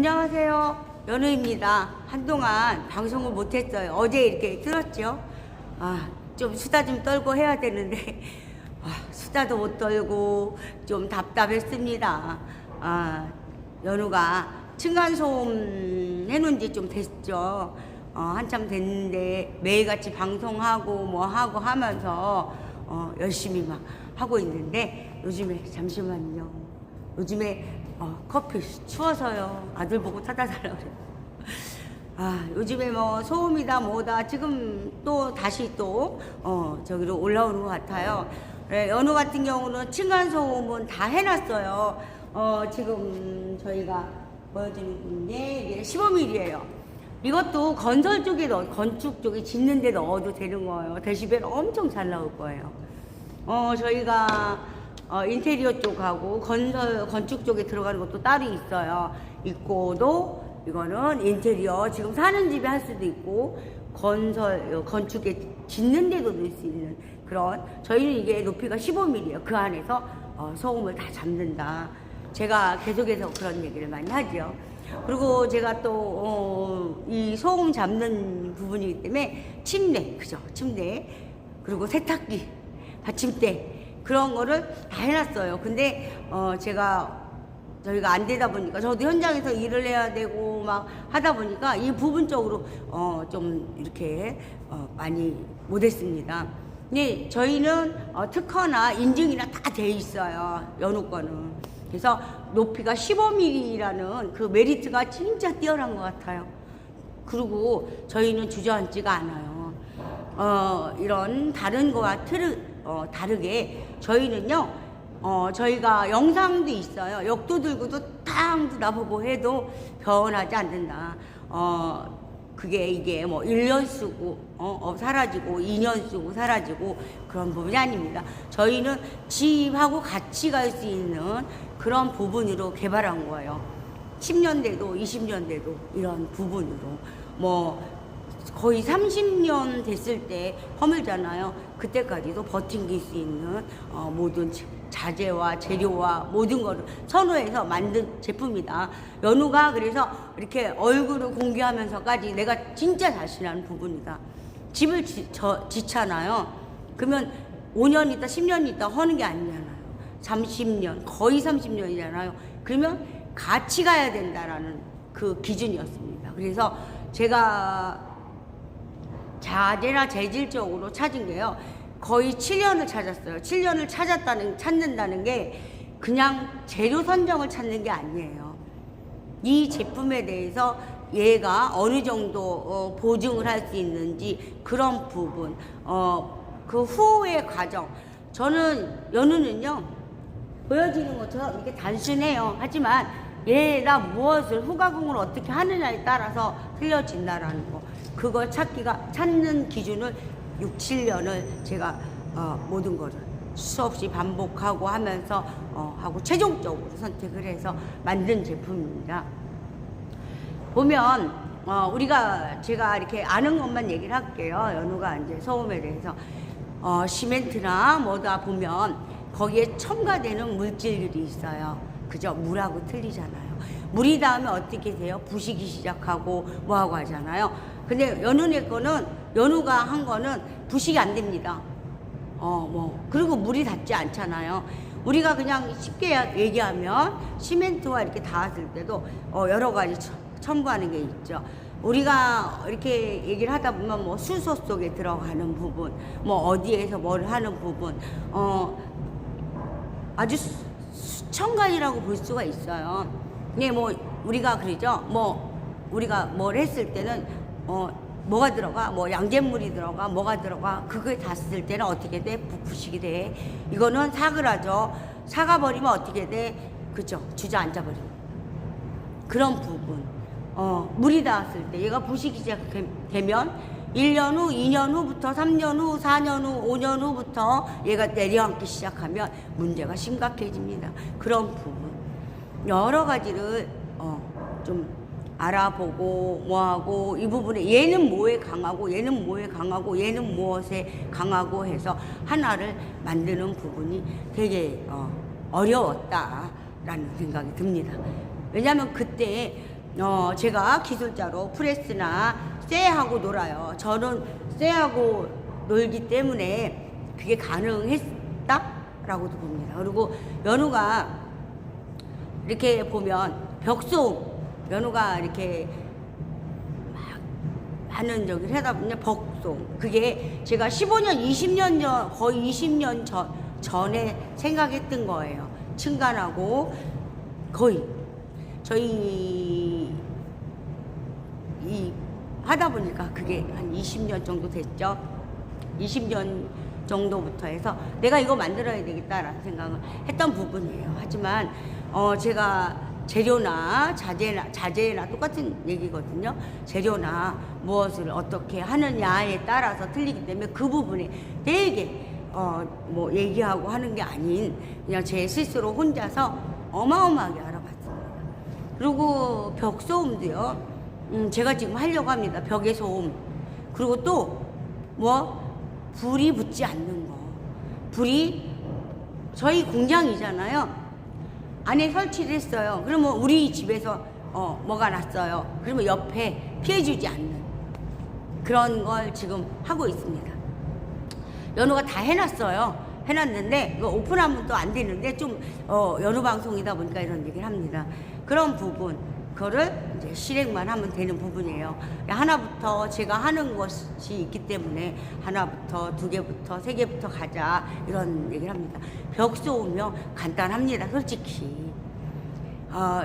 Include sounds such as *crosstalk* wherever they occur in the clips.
안녕하세요. 연우입니다. 한동안 방송을 못했어요. 어제 이렇게 들었죠? 아, 좀 수다 좀 떨고 해야 되는데, *laughs* 아, 수다도 못 떨고 좀 답답했습니다. 아, 연우가 층간소음 해놓은 지 좀 됐죠. 어, 한참 됐는데 매일같이 방송하고 뭐 하고 하면서 어, 열심히 막 하고 있는데 요즘에 잠시만요. 요즘에 어, 커피 추워서요. 아들 보고 타다 달라고 그래요. 아, 요즘에 뭐 소음이다 뭐다 지금 또 다시 또 어, 저기로 올라오는 것 같아요. 예, 연우 같은 경우는 층간 소음은 다 해놨어요. 어, 지금 저희가 보여드리는 게 이게 15mm예요. 이것도 건설 쪽에 넣어, 건축 쪽에 짓는 데 넣어도 되는 거예요. 데시벨 엄청 잘 나올 거예요. 어, 저희가 어, 인테리어 쪽하고 건설, 건축 쪽에 들어가는 것도 따로 있어요. 있고도 이거는 인테리어, 지금 사는 집에 할 수도 있고, 건설, 어, 건축에 짓는 데도 넣을 수 있는 그런, 저희는 이게 높이가 15mm예요. 그 안에서 어, 소음을 다 잡는다. 제가 계속해서 그런 얘기를 많이 하죠. 그리고 제가 또, 어, 이 소음 잡는 부분이기 때문에 침대, 그죠? 침대, 그리고 세탁기, 받침대, 그런 거를 다 해놨어요. 근데, 어, 제가, 저희가 안 되다 보니까, 저도 현장에서 일을 해야 되고, 막 하다 보니까, 이 부분적으로, 어, 좀 이렇게, 어, 많이 못했습니다. 근데 저희는 어, 특허나 인증이나 다 돼 있어요. 연우 거는. 그래서 높이가 15mm라는 그 메리트가 진짜 뛰어난 것 같아요. 그리고 저희는 주저앉지가 않아요. 어, 이런 다른 거와 틀, 어, 다르게 저희는요, 어, 저희가 영상도 있어요. 역도 들고도 탕 나보고 해도 변하지 않는다. 어, 그게 이게 뭐 1년 쓰고 어, 어, 사라지고 2년 쓰고 사라지고 그런 부분이 아닙니다. 저희는 집하고 같이 갈 수 있는 그런 부분으로 개발한 거예요. 10년 돼도 20년 돼도 이런 부분으로 뭐 거의 30년 됐을 때 허물잖아요. 그때까지도 버팅길 수 있는 어, 모든 자- 자재와 재료와 모든 거를 선호해서 만든 제품이다. 연우가 그래서 이렇게 얼굴을 공개하면서까지 내가 진짜 자신하는 부분이다. 집을 지, 저, 짓잖아요. 그러면 5년 있다, 10년 있다 하는 게 아니잖아요. 30년, 거의 30년이잖아요. 그러면 같이 가야 된다라는 그 기준이었습니다. 그래서 제가 자재나 재질적으로 찾은 게요. 거의 7년을 찾았어요. 7년을 찾았다는, 찾는다는 게 그냥 재료 선정을 찾는 게 아니에요. 이 제품에 대해서 얘가 어느 정도 어, 보증을 할 수 있는지 그런 부분, 어, 그 후의 과정. 저는 연우는요, 보여지는 것처럼 이렇게 단순해요. 하지만 얘가 무엇을 후가공을 어떻게 하느냐에 따라서 틀려진다라는 거. 그걸 찾기가 찾는 기준을 6, 7년을 제가 어, 모든 거를 수없이 반복하고 하면서 어, 하고 최종적으로 선택을 해서 만든 제품입니다. 보면 어, 우리가 제가 이렇게 아는 것만 얘기를 할게요. 연우가 이제 소음에 대해서 어, 시멘트나 뭐다 보면 거기에 첨가되는 물질들이 있어요. 그죠? 물하고 틀리잖아요. 물이 닿으면 어떻게 돼요? 부식이 시작하고 뭐하고 하잖아요. 근데 연우네 거는 연우가 한 거는 부식이 안 됩니다. 어, 뭐. 그리고 물이 닿지 않잖아요. 우리가 그냥 쉽게 얘기하면 시멘트와 이렇게 닿았을 때도 어, 여러 가지 첨- 첨가하는 게 있죠. 우리가 이렇게 얘기를 하다 보면 뭐 수소 속에 들어가는 부분, 뭐 어디에서 뭘 하는 부분, 어, 아주 수- 수천 가지라고 볼 수가 있어요. 근데 뭐 우리가 그러죠. 뭐 우리가 뭘 했을 때는 어 뭐가 들어가, 뭐 양잿물이 들어가, 뭐가 들어가, 그걸 닿았을 때는 어떻게 돼? 부식이 돼. 이거는 사그라져. 사가 버리면 어떻게 돼? 그죠? 주저앉아 버리고. 그런 부분. 어, 물이 닿았을 때 얘가 부식이 시작되면 1년 후, 2년 후부터 3년 후, 4년 후, 5년 후부터 얘가 내려앉기 시작하면 문제가 심각해집니다. 그런 부분. 여러 가지를 어, 좀 알아보고 뭐하고 이 부분에 얘는 뭐에 강하고 얘는 뭐에 강하고 얘는 무엇에 강하고 해서 하나를 만드는 부분이 되게 어, 어려웠다라는 생각이 듭니다. 왜냐하면 그때 어, 제가 기술자로 프레스나 쇠하고 놀아요. 저는 쇠하고 놀기 때문에 그게 가능했다라고도 봅니다. 그리고 연우가 이렇게 보면 벽송 연우가 이렇게 막 많은 저기를 하다 보면 벽송. 그게 제가 15년 20년 전 거의 20년 전 전에 생각했던 거예요. 층간하고 거의. 저희 이 하다 보니까 그게 한 20년 정도 됐죠. 20년 정도부터 해서 내가 이거 만들어야 되겠다라는 생각을 했던 부분이에요. 하지만 어 제가 재료나 자재나 자재나 똑같은 얘기거든요. 재료나 무엇을 어떻게 하느냐에 따라서 틀리기 때문에 그 부분에 되게 어 뭐 얘기하고 하는 게 아닌 그냥 제 스스로 혼자서 어마어마하게 알아봤습니다. 그리고 벽 소음도요. 음, 제가 지금 하려고 합니다. 벽의 소음. 그리고 또 뭐 불이 붙지 않는 거. 불이 저희 공장이잖아요. 안에 설치를 했어요. 그러면 우리 집에서 어, 뭐가 났어요. 그러면 옆에 피해주지 않는 그런 걸 지금 하고 있습니다. 연우가 다 해놨어요. 해놨는데 오픈하면 또 안 되는데 좀 어, 연우 방송이다 보니까 이런 얘기를 합니다. 그런 부분 그거를 이제 실행만 하면 되는 부분이에요. 하나부터 제가 하는 것이 있기 때문에 하나부터 두 개부터 세 개부터 가자 이런 얘기를 합니다. 벽 쏘우면 간단합니다. 솔직히 어,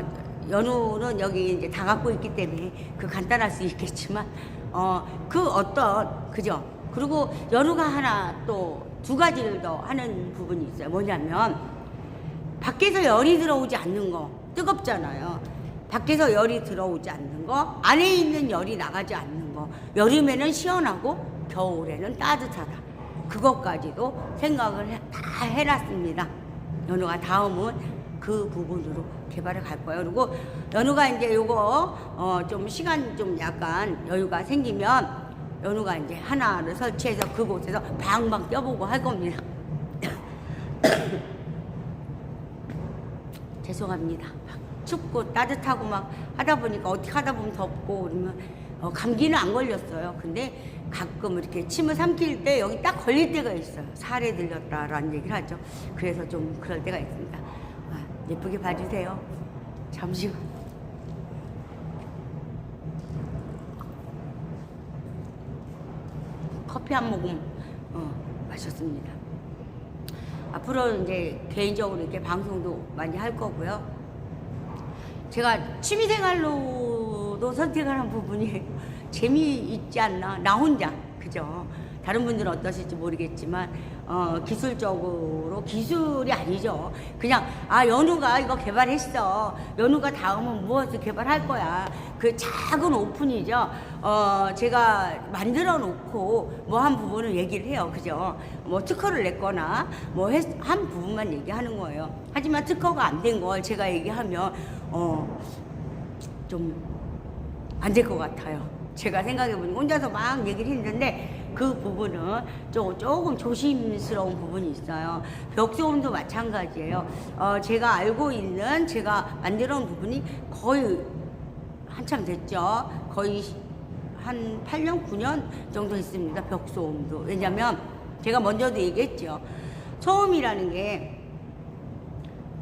연우는 여기 이제 다 갖고 있기 때문에 그 간단할 수 있겠지만 어, 그 어떤 그죠? 그리고 연우가 하나 또 두 가지를 더 하는 부분이 있어요. 뭐냐면 밖에서 열이 들어오지 않는 거 뜨겁잖아요. 밖에서 열이 들어오지 않는 거, 안에 있는 열이 나가지 않는 거. 여름에는 시원하고 겨울에는 따뜻하다. 그것까지도 생각을 해- 다 해놨습니다. 연우가 다음은 그 부분으로 개발을 갈 거예요. 그리고 연우가 이제 요거 어 좀 시간 좀 약간 여유가 생기면 연우가 이제 하나를 설치해서 그곳에서 방방 뛰어보고 할 겁니다. *coughs* 죄송합니다. 막 춥고 따뜻하고 막 하다 보니까 어떻게 하다 보면 덥고 그러면 어, 감기는 안 걸렸어요. 근데 가끔 이렇게 침을 삼킬 때 여기 딱 걸릴 때가 있어요. 살에 들렸다라는 얘기를 하죠. 그래서 좀 그럴 때가 있습니다. 아, 예쁘게 봐주세요. 잠시만. 커피 한 모금 어, 마셨습니다. 앞으로 이제 개인적으로 이렇게 방송도 많이 할 거고요. 제가 취미생활로도 선택하는 부분이 *laughs* 재미있지 않나? 나 혼자. 그죠? 다른 분들은 어떠실지 모르겠지만 어, 기술적으로 기술이 아니죠. 그냥 아 연우가 이거 개발했어. 연우가 다음은 무엇을 개발할 거야? 그 작은 오픈이죠. 어, 제가 만들어 놓고 뭐 한 부분을 얘기를 해요. 그죠? 뭐 특허를 냈거나 뭐 한 부분만 얘기하는 거예요. 하지만 특허가 안 된 걸 제가 얘기하면 어, 좀 안 될 것 같아요. 제가 생각해보니 혼자서 막 얘기를 했는데 그 부분은 조금, 조금 조심스러운 부분이 있어요. 벽소음도 마찬가지예요. 어, 제가 알고 있는 제가 만들어 놓은 부분이 거의 한참 됐죠. 거의 한 8년, 9년 정도 했습니다. 벽소음도. 왜냐면 제가 먼저도 얘기했죠. 소음이라는 게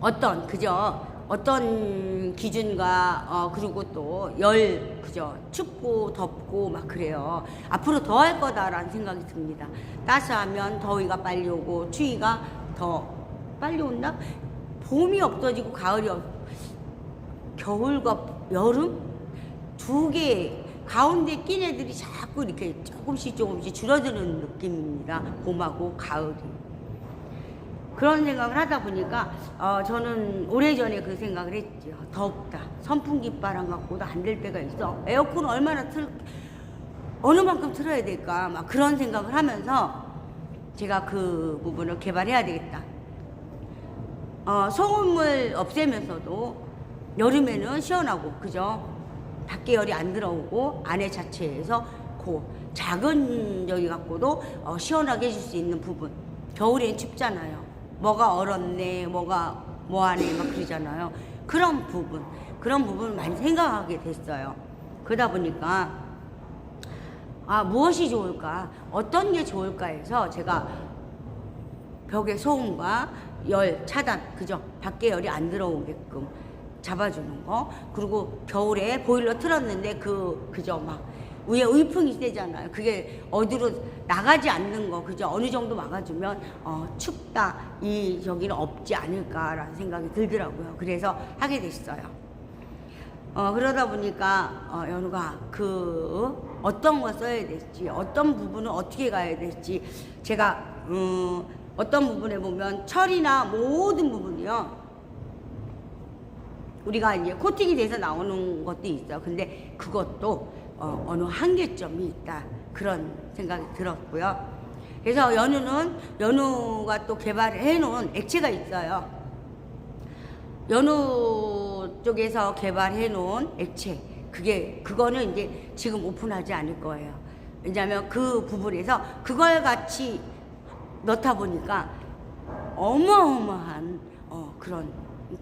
어떤 그죠 어떤 기준과 어 그리고 또 열 그죠? 춥고 덥고 막 그래요. 앞으로 더 할 거다라는 생각이 듭니다. 따스하면 더위가 빨리 오고 추위가 더 빨리 온다? 봄이 없어지고 가을이 없 겨울과 여름? 두 개 가운데 낀 애들이 자꾸 이렇게 조금씩 조금씩 줄어드는 느낌입니다. 봄하고 가을이 그런 생각을 하다 보니까 어, 저는 오래전에 그 생각을 했죠. 덥다. 선풍기 바람 갖고도 안 될 때가 있어. 에어컨 얼마나 틀 어느 만큼 틀어야 될까 막 그런 생각을 하면서 제가 그 부분을 개발해야 되겠다. 어, 소음을 없애면서도 여름에는 시원하고 그죠? 밖에 열이 안 들어오고 안에 자체에서 그 작은 저기 갖고도 어, 시원하게 해줄 수 있는 부분. 겨울엔 춥잖아요. 뭐가 얼었네, 뭐가 뭐하네 막 그러잖아요. 그런 부분. 그런 부분을 많이 생각하게 됐어요. 그러다 보니까 아 무엇이 좋을까 어떤 게 좋을까 해서 제가 벽의 소음과 열 차단 그죠 밖에 열이 안 들어오게끔 잡아주는 거 그리고 겨울에 보일러 틀었는데 그 그죠 막 위에 의풍이 세잖아요 그게 어디로 나가지 않는 거 그죠 어느 정도 막아주면 어 춥다 이 여기는 없지 않을까라는 생각이 들더라고요 그래서 하게 됐어요 어, 그러다 보니까, 어, 연우가 그, 어떤 거 써야 될지, 어떤 부분은 어떻게 가야 될지, 제가, 음, 어떤 부분에 보면 철이나 모든 부분이요. 우리가 이제 코팅이 돼서 나오는 것도 있어요. 근데 그것도 어, 어느 한계점이 있다. 그런 생각이 들었고요. 그래서 연우는, 연우가 또 개발해 놓은 액체가 있어요. 연우 쪽에서 개발해 놓은 액체 그게 그거는 이제 지금 오픈하지 않을 거예요. 왜냐하면 그 부분에서 그걸 같이 넣다 보니까 어마어마한 어, 그런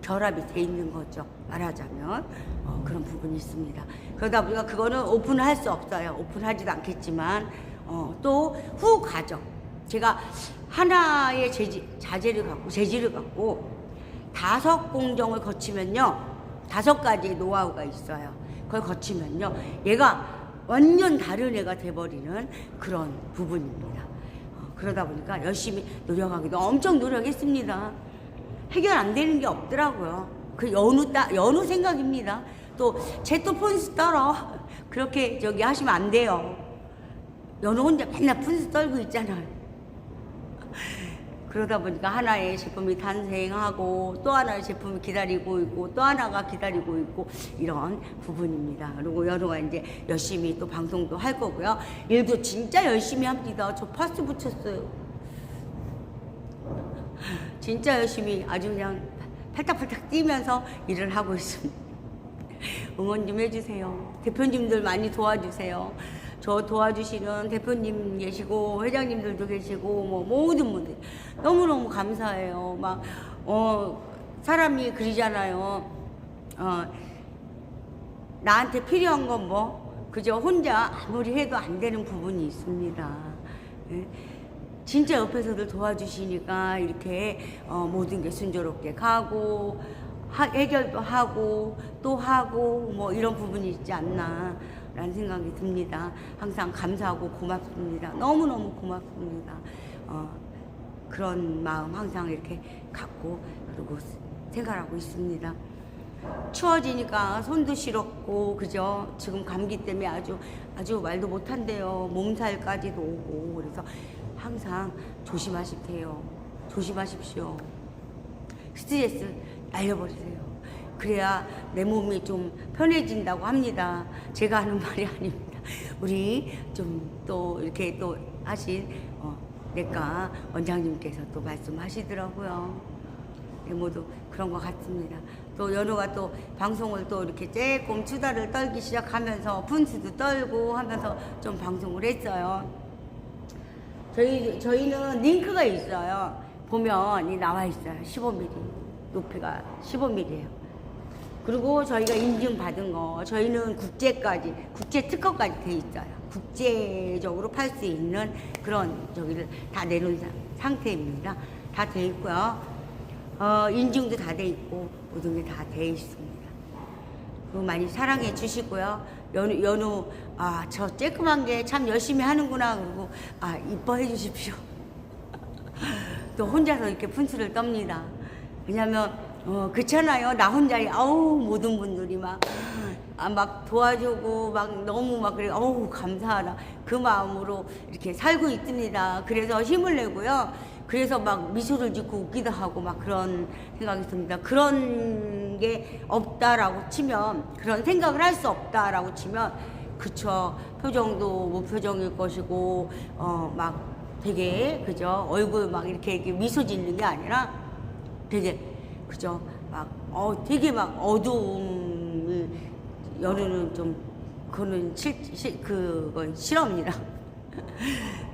결합이 돼 있는 거죠. 말하자면 어, 그런 부분이 있습니다. 그러다 보니까 그거는 오픈할 수 없어요. 오픈하지도 않겠지만 어, 또 후 과정 제가 하나의 재질, 자재를 갖고 재질을 갖고 다섯 공정을 거치면요. 다섯 가지의 노하우가 있어요. 그걸 거치면요. 얘가 완전 다른 애가 돼버리는 그런 부분입니다. 어, 그러다 보니까 열심히 노력하기도 엄청 노력했습니다. 해결 안 되는 게 없더라고요. 그 연우 따, 연우 생각입니다. 또, 쟤또 폰스 떨어. 그렇게 저기 하시면 안 돼요. 연우 혼자 맨날 폰스 떨고 있잖아요. 그러다 보니까 하나의 제품이 탄생하고 또 하나의 제품이 기다리고 있고 또 하나가 기다리고 있고 이런 부분입니다. 그리고 연우가 이제 열심히 또 방송도 할 거고요. 일도 진짜 열심히 합니다. 저 파스 붙였어요. 진짜 열심히 아주 그냥 팔딱팔딱 뛰면서 일을 하고 있습니다. *laughs* 응원 좀 해주세요. 대표님들 많이 도와주세요. 저 도와주시는 대표님 계시고 회장님들도 계시고 뭐 모든 분들 너무너무 감사해요. 막 어 사람이 그러잖아요. 어 나한테 필요한 건 뭐 그저 혼자 아무리 해도 안 되는 부분이 있습니다. 예. 진짜 옆에서들 도와주시니까 이렇게 어, 모든 게 순조롭게 가고 하- 해결도 하고 또 하고 뭐 이런 부분이 있지 않나 라는 생각이 듭니다. 항상 감사하고 고맙습니다. 너무너무 고맙습니다. 어, 그런 마음 항상 이렇게 갖고 그리고 생각하고 있습니다. 추워지니까 손도 시렵고 그죠? 지금 감기 때문에 아주 아주 말도 못한대요. 몸살까지도 오고 그래서 항상 조심하십시오. 조심하십시오. 스트레스 날려버리세요. 그래야 내 몸이 좀 편해진다고 합니다. 제가 하는 *laughs* 말이 아닙니다. 우리 좀 또 이렇게 또 하신 어, 내과 원장님께서 또 말씀하시더라고요. 네, 모두 그런 것 같습니다. 또 연우가 또 방송을 또 이렇게 조금 수다를 떨기 시작하면서 분수도 떨고 하면서 좀 방송을 했어요. 저희 저희는 링크가 있어요. 보면 이 나와 있어요. 15mm 높이가 15mm예요. 그리고 저희가 인증 받은 거 저희는 국제까지 국제 특허까지 돼 있어요. 국제적으로 팔 수 있는 그런 저기를 다 내놓은 사- 상태입니다. 다 돼 있고요. 어, 인증도 다 돼 있고 모든 게 다 돼 있습니다. 많이 사랑해 주시고요. 연우, 연우, 아, 저 쬐끄만 게 참 열심히 하는구나. 그리고, 아, 이뻐해 주십시오. *laughs* 또 혼자서 이렇게 분수를 떱니다. 왜냐면, 어, 그렇잖아요. 나 혼자, 아우, 모든 분들이 막, 아, 막 도와주고, 막 너무 막 그래, 어우, 감사하다. 그 마음으로 이렇게 살고 있습니다. 그래서 힘을 내고요. 그래서 막 미소를 짓고 웃기도 하고 막 그런 생각이 듭니다. 그런 게 없다라고 치면, 그런 생각을 할 수 없다라고 치면, 그쵸. 표정도 무표정일 것이고, 어, 막 되게, 그죠. 얼굴 막 이렇게, 이렇게 미소 짓는 게 아니라 되게, 그죠. 막, 어, 되게 막 어두움을, 여름은 좀, 그거는 실, 실, 그건 싫어합니다.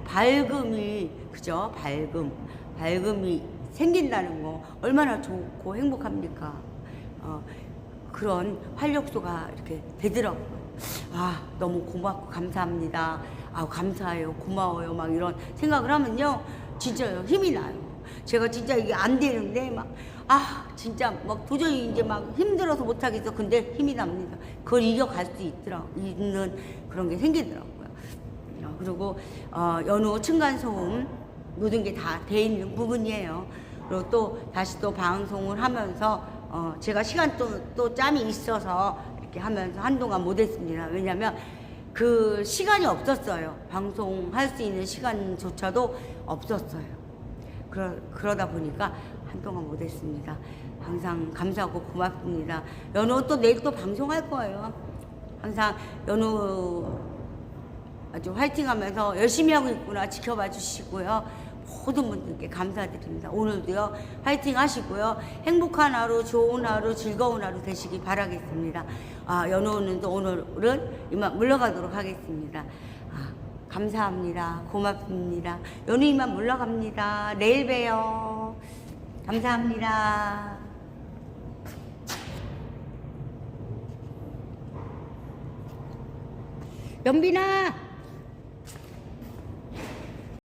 밝음이 그죠? 밝음, 밝음이 생긴다는 거 얼마나 좋고 행복합니까? 어, 그런 활력소가 이렇게 되더라고요. 아, 너무 고맙고 감사합니다. 아, 감사해요. 고마워요. 막 이런 생각을 하면요. 진짜요. 힘이 나요. 제가 진짜 이게 안 되는데 막, 아, 진짜 막 도저히 이제 막 힘들어서 못 하겠어. 근데 힘이 납니다. 그걸 이겨갈 수 있더라고. 있는 그런 게 생기더라고요. 어, 그리고 어, 연우 층간소음 모든 게 다 돼 있는 부분이에요. 그리고 또 다시 또 방송을 하면서 어, 제가 시간 또, 또 짬이 있어서 이렇게 하면서 한동안 못했습니다. 왜냐면 그 시간이 없었어요. 방송할 수 있는 시간조차도 없었어요. 그러, 그러다 보니까 한동안 못했습니다. 항상 감사하고 고맙습니다. 연우 또 내일 또 방송할 거예요. 항상 연우 아주 화이팅 하면서 열심히 하고 있구나 지켜봐 주시고요. 모든 분들께 감사드립니다. 오늘도요, 화이팅 하시고요. 행복한 하루, 좋은 하루, 즐거운 하루 되시기 바라겠습니다. 아, 연호는 또 오늘은 이만 물러가도록 하겠습니다. 아, 감사합니다. 고맙습니다. 연우 이만 물러갑니다. 내일 봬요. 감사합니다. 연빈아!